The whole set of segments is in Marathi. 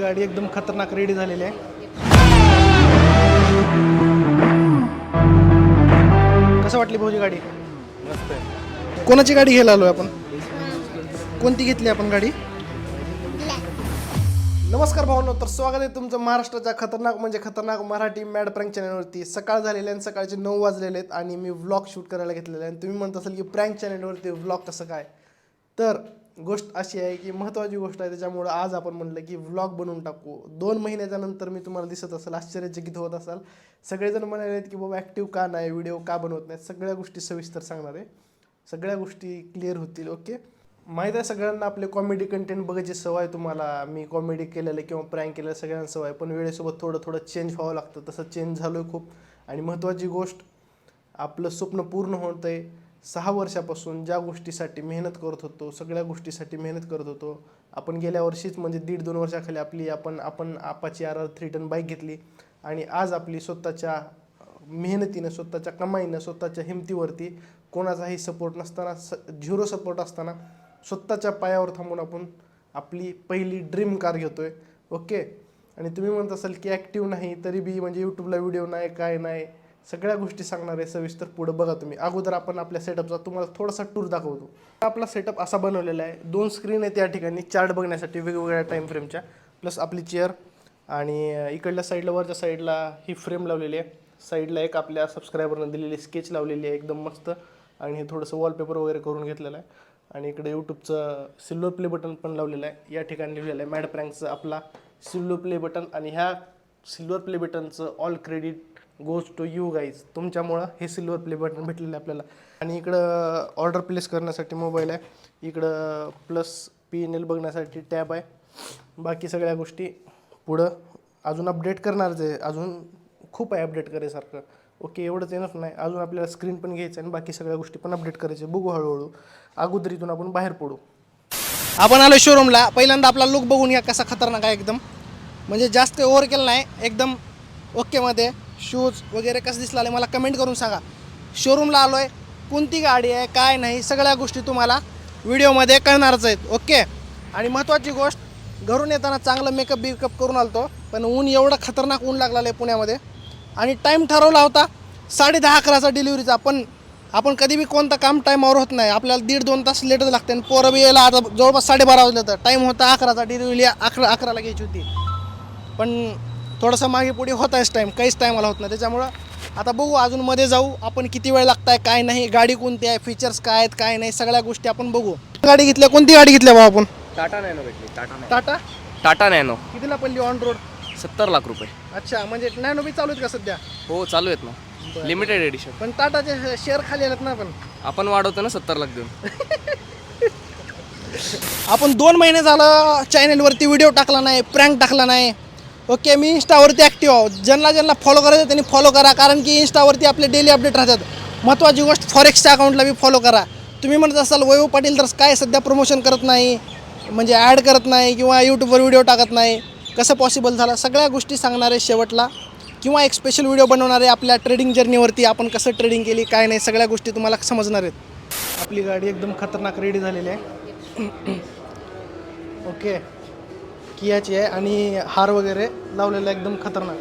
गाडी एकदम खतरनाक रेडी झालेली आहे. कसं वाटली भाऊजी गाडी? मस्त आहे कोणाची गाडी घ्यायला आलोय आपण? कोणती घेतली आपण गाडी? नमस्कार भावनो तर स्वागत आहे तुमचं महाराष्ट्राच्या खतरनाक म्हणजे खतरनाक मराठी मॅड प्रँक चॅनलवरती. सकाळ झालेले आहे आणि सकाळचे नऊ वाजलेले आहेत आणि मी व्लॉग शूट करायला घेतलेले आहे. आणि तुम्ही म्हणत असाल की प्रँक चॅनलवरती व्लॉग कसं काय? तर गोष्ट अशी आहे की महत्त्वाची गोष्ट आहे त्याच्यामुळं आज आपण म्हणलं की व्लॉग बनवून टाकू. दोन महिन्याच्या नंतर मी तुम्हाला दिसत असेल आश्चर्यचकित होत असाल. सगळेजण म्हणाले आहेत की बाबा ॲक्टिव्ह का नाही व्हिडिओ का बनवत नाही सगळ्या गोष्टी सविस्तर सांगणार आहे. सगळ्या गोष्टी क्लिअर होतील ओके माहीत आहे सगळ्यांना आपले कॉमेडी कंटेंट बघायची सवय तुम्हाला. मी कॉमेडी केलेलं किंवा प्रँक केलेलं सगळ्यांना सवय पण वेळेसोबत थोडं थोडं चेंज व्हावं लागतं. तसं चेंज झालो आहे खूप. आणि महत्त्वाची गोष्ट आपलं स्वप्न पूर्ण होत आहे सहा वर्षापासून ज्या गोष्टीसाठी मेहनत करत होतो सगळ्या गोष्टीसाठी मेहनत करत होतो आपण गेल्या वर्षीच म्हणजे दीड दोन वर्षाखाली आपली आपण आपण Apache R R three ten bike घेतली आणि आज आपली स्वतःच्या मेहनतीनं स्वतःच्या कमाईनं स्वतःच्या हिमतीवरती कोणाचाही सपोर्ट नसताना स झिरो सपोर्ट असताना स्वतःच्या पायावर थांबून आपण आपली पहिली ड्रीम कार घेतो आहे ओके आणि तुम्ही म्हणत असाल की ॲक्टिव्ह नाही तरी बी म्हणजे यूट्यूबला व्हिडिओ नाही काय नाही सगळ्या गोष्टी सांगणार आहे सविस्तर पुढं बघा तुम्ही. अगोदर आपण आपल्या सेटअपचा तुम्हाला थोडासा टूर दाखवतो. आपला सेटअप असा बनवलेला आहे. दोन स्क्रीन आहेत या ठिकाणी चार्ट बघण्यासाठी वेगवेगळ्या टाईम फ्रेमच्या प्लस आपली चेअर आणि इकडल्या साईडला वरच्या साईडला ही फ्रेम लावलेली आहे. साईडला एक आपल्या सबस्क्रायबरनं दिलेली स्केच लावलेली आहे एकदम मस्त. आणि हे थोडंसं वॉलपेपर वगैरे करून घेतलेलं आहे. आणि इकडे यूट्यूबचं सिल्वर प्ले बटन पण लावलेलं आहे. या ठिकाणी लिहिलेलं आहे मॅड प्रँकचं आपला सिल्वर प्ले बटन आणि ह्या silver play बटनचं all credit goes to you guys. तुमच्यामुळं हे सिल्वर प्ले बटन भेटलेलं आहे आपल्याला. आणि इकडं ऑर्डर प्लेस करण्यासाठी मोबाईल आहे. इकडं प्लस पी एन एल बघण्यासाठी टॅब आहे. बाकी सगळ्या गोष्टी पुढं अजून अपडेट करणारच आहे अजून खूप आहे अपडेट करायसारखं ओके एवढंच येणार नाही. अजून आपल्याला स्क्रीन पण घ्यायचं आणि बाकी सगळ्या गोष्टी पण अपडेट करायचे. बघू हळूहळू. अगोदर इथून आपण बाहेर पडू. आपण आलो शोरूमला पहिल्यांदा आपला लुक बघून घ्या कसा खतरनाक आहे एकदम. म्हणजे जास्त ओव्हर केलं नाही. एकदम ओकेमध्ये शूज वगैरे कसं दिसलं आले मला कमेंट करून सांगा. शोरूमला आलो आहे कोणती गाडी आहे काय नाही सगळ्या गोष्टी तुम्हाला व्हिडिओमध्ये कळणारच आहेत ओके आणि महत्त्वाची गोष्ट घरून येताना चांगलं मेकअप बिकअप करून आलतो पण ऊन एवढं खतरनाक ऊन लागलेलं आहे पुण्यामध्ये. आणि टाईम ठरवला होता साडे दहा अकराचा डिलिव्हरीचा पण आपण कधी बी कोणतं काम टाईमावर होत नाही. आपल्याला दीड दोन तास लेटच लागते आणि पोरं बी यायला आता जवळपास साडेबारा वाजलं तर. टाईम होता अकराचा डिलिव्हरी अकरा अकराला घ्यायची होती. पण थोडंसं मागे पुढे होत आहेच टाईम काहीच टाईमाला होत नाही. त्याच्यामुळं आता बघू अजून मध्ये जाऊ. आपण किती वेळ लागताय काय नाही गाडी कोणती आहे फीचर्स काय आहेत काय नाही सगळ्या गोष्टी आपण बघू. गाडी घेतल्या कोणती गाडी घेतल्या भाऊ आपण? टाटा नॅनो भेटली टाटा नॅनो. टाटा? टाटा नॅनो. कितीला पडली ऑन रोड सत्तर लाख रुपये. अच्छा म्हणजे नॅनो बी चालू आहेत का सध्या? हो चालू आहेत ना. लिमिटेड एडिशन पण टाटाचे शेअर खाली आलेत ना पण आपण वाढवतो ना सत्तर लाख देऊन. आपण दोन महिने झालं चॅनलवरती व्हिडिओ टाकला नाही प्रँक टाकला नाही. ओके मी इंस्टावरती ॲक्टिव्ह आहोत ज्यांना ज्यांना फॉलो करायचं त्यांनी फॉलो करा. कारण की इंस्टावरती आपले डेली अपडेट राहतात. महत्त्वाची गोष्ट फॉरेक्सच्या अकाउंटला बी फॉलो करा. तुम्ही म्हणत असाल वैभव पाटील तर काय सध्या प्रमोशन करत नाही? म्हणजे ॲड करत नाही किंवा यूट्यूबवर व्हिडिओ टाकत नाही? कसं पॉसिबल झालं? सगळ्या गोष्टी सांगणारे शेवटला किंवा एक स्पेशल व्हिडिओ बनवणारे आपल्या ट्रेडिंग जर्नीवरती आपण कसं ट्रेडिंग केली काय नाही सगळ्या गोष्टी तुम्हाला समजणार आहेत. आपली गाडी एकदम खतरनाक रेडी झालेली आहे. ओके. कियाची आहे आणि हार वगैरे लावलेला एकदम खतरनाक.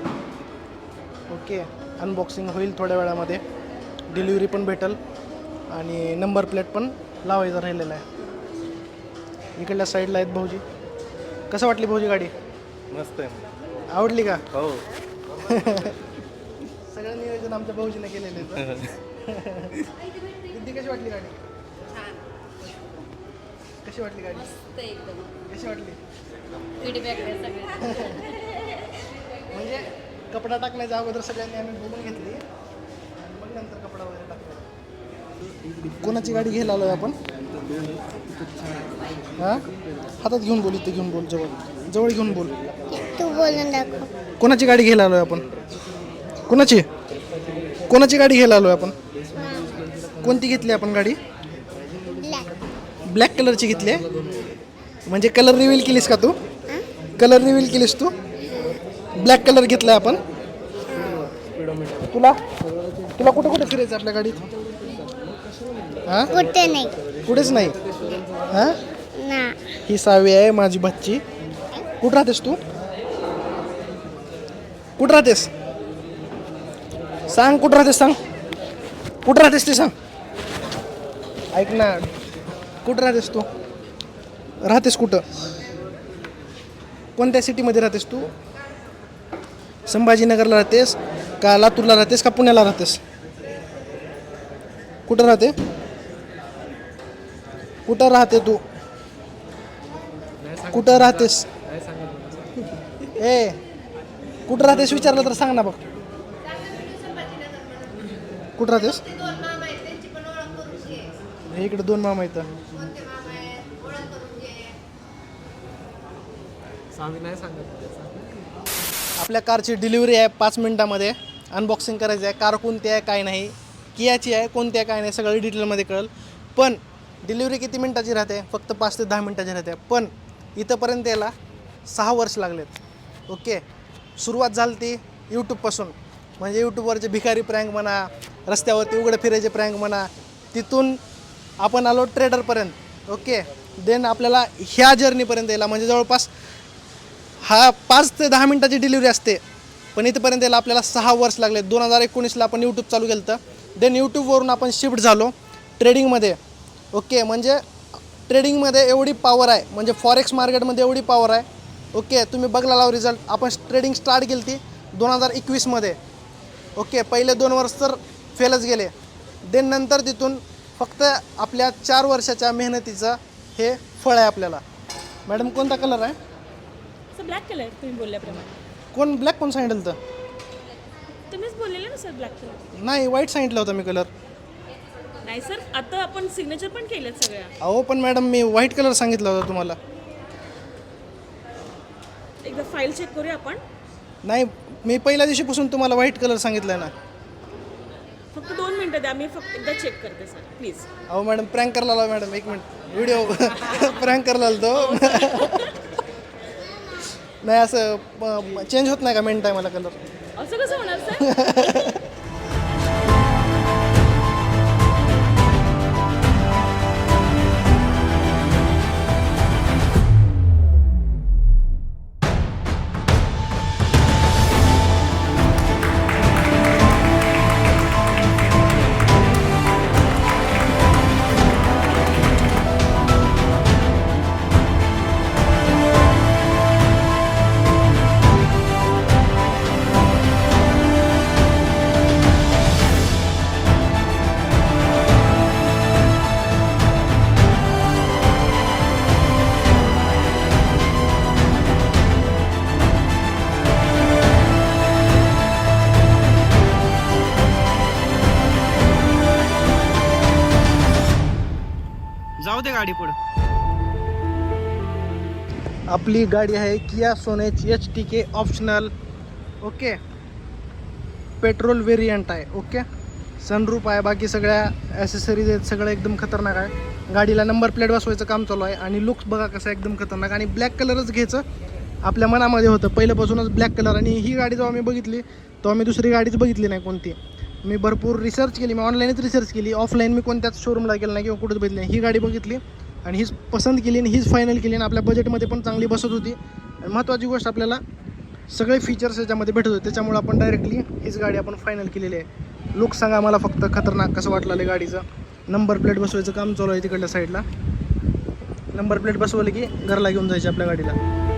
ओके अनबॉक्सिंग होईल थोड्या वेळामध्ये. डिलिव्हरी पण भेटेल आणि नंबर प्लेट पण लावायचा राहिलेला आहे. इकडल्या साईडला आहेत भाऊजी. कसं वाटली भाऊजी गाडी? मस्त आहे आवडली का? हो. सगळं नियोजन आमच्या भाऊजीने केलेलं आहे. किती कशी वाटली गाडी? कशी वाटली गाडी? मस्त एकदम. कशी वाटली? फीडबॅक आहे सगळे म्हणजे कपडा टाकण्याच्या अगोदर सगळ्यांनी आम्ही बोलून घेतली. आणि मग नंतर कपडा वगैरे टाकला. कोणाची गाडी घ्यायला आलोय आपण? हा? हातात घेऊन बोल इथे घेऊन बोल जवळ. जवळ घेऊन बोल. तू बोलून दाखव. कोणाची गाडी घ्यायला आलोय आपण? कोणाची? कोणाची गाडी घ्यायला आलोय आपण? कोणती घेतली आपण गाडी? ब्लॅक ब्लॅक कलरची घेतली आहे? म्हणजे कलर रिव्हील केलीस का तू? कलर रिव्हील केलीस तू? ब्लॅक कलर घेतलाय आपण. तुला? तुला कुठं कुठं फिरायचं आपल्या गाडीत? हां? कुठे नाही. कुठेच नाही. हां? ना. ही सावी आहे माझी बच्ची. कुठं राहतेस तू? कुठं राहतेस? सांग कुठं राहतेस सांग. कुठं राहतेस ते सांग. ऐक ना. कुठं राहतेस तू? राहतेस कुठं? कोणत्या सिटीमध्ये राहतेस तू? संभाजीनगरला राहतेस का लातूरला राहतेस का पुण्याला राहतेस? कुठं राहते? कुठं राहते तू? कुठं राहतेस? ए कुठं राहतेस विचारलं तर सांग ना बघ. कुठं राहतेस? हे इकडे दोन मामा आपल्या कारची डिलिव्हरी आहे पाच मिनिटामध्ये. अनबॉक्सिंग करायची आहे. कार कोणती आहे काय नाही. कियाची आहे कोणती आहे काय नाही. सगळं डिटेलमध्ये कळेल. पण डिलिव्हरी किती मिनिटाची राहते? फक्त पाच ते दहा मिनिटाची राहते. पण इथंपर्यंत याला सहा वर्ष लागलेत. ओके? सुरुवात झाली ती यूट्यूबपासून म्हणजे यूट्यूबवरचे भिकारी प्रँक म्हणा रस्त्यावरती उघडे फिरायचे प्रँक म्हणा तिथून आपण आलो ट्रेडरपर्यंत ओके? देन आपल्याला ह्या जर्नीपर्यंत यायला. म्हणजे जवळपास हा पाच ते दहा मिनटाची डिलिव्हरी असते. पण इथपर्यंत यायला आपल्याला सहा वर्ष लागले. दोन हजार एकोणीसला आपण यूट्यूब चालू केलं तर देन यूट्यूबवरून आपण शिफ्ट झालो. ट्रेडिंगमध्ये ओके म्हणजे ट्रेडिंगमध्ये एवढी पॉवर आहे. म्हणजे फॉरेक्स मार्केटमध्ये एवढी पॉवर आहे. ओके तुम्ही बघला लाव रिझल्ट आपण ट्रेडिंग स्टार्ट केली ती दोन हजार एकवीसमध्ये ओके पहिले दोन वर्ष तर फेलच गेले. देन नंतर तिथून फक्त आपल्या चार वर्षाच्या मेहनतीचं हे फळ आहे आपल्याला. मॅडम कोणता कलर आहे? सर ब्लॅक कलर तुम्ही बोलल्याप्रमाणे. कोण ब्लॅक कोण सांगितलं तर तुम्हीच बोललेले ना सर ब्लॅक कलर नाही वाईट सांगितलं होतं मी कलर नाही सर आता आपण सिग्नेचर पण केलेत सगळ्या. अहो पण मॅडम मी व्हाईट कलर सांगितलं होतं तुम्हाला. एकदा फाईल चेक करूया आपण. नाही मी पहिल्या दिवशीपासून तुम्हाला व्हाईट कलर सांगितलं ना. फक्त दोन मिनटं द्या मी फक्त एकदा चेक करते सर प्लीज अहो मॅडम प्रँक करायला मॅडम एक मिनिट. व्हिडिओ प्रँक करायला तो नाही असं चेंज होत नाही का मेन टायमाला कलर असं कसं होणार सर गाडी पुढे. आपली गाडी आहे Kia Sonet H T K optional. Okay. Petrol variant आहे ओके. सनरूप आहे बाकी सगळ्या ॲसेसरीज आहेत सगळं एकदम खतरनाक आहे. गाडीला नंबर प्लेट बसवायचं काम चालू आहे आणि लुक्स बघा कसं एकदम खतरनाक. आणि ब्लॅक कलरच घ्यायचं. आपल्या मनामध्ये होतं पहिल्यापासूनच ब्लॅक कलर आणि ही गाडी जेव्हा मी बघितली तेव्हा मी दुसरी गाडीच बघितली नाही कोणती. मी भरपूर रिसर्च केली मी ऑनलाईनच रिसर्च केली. ऑफलाईन मी कोणत्याच शोरूमला गेलं नाही किंवा कुठंच बघितली नाही. ही गाडी बघितली. आणि हीच पसंत केली आणि हीच फायनल केली आणि आपल्या बजेटमध्ये पण चांगली बसत होती. आणि महत्त्वाची गोष्ट आपल्याला सगळे फीचर्स याच्यामध्ये भेटत होते. त्याच्यामुळे आपण डायरेक्टली हीच गाडी आपण फायनल केलेली आहे. लुक सांगा मला फक्त खतरनाक कसं वाटलं गाडीचं? नंबर प्लेट बसवायचं काम चालू आहे तिकडल्या साईडला नंबर प्लेट बसवलं की घरला घेऊन जायची आपल्या गाडीला.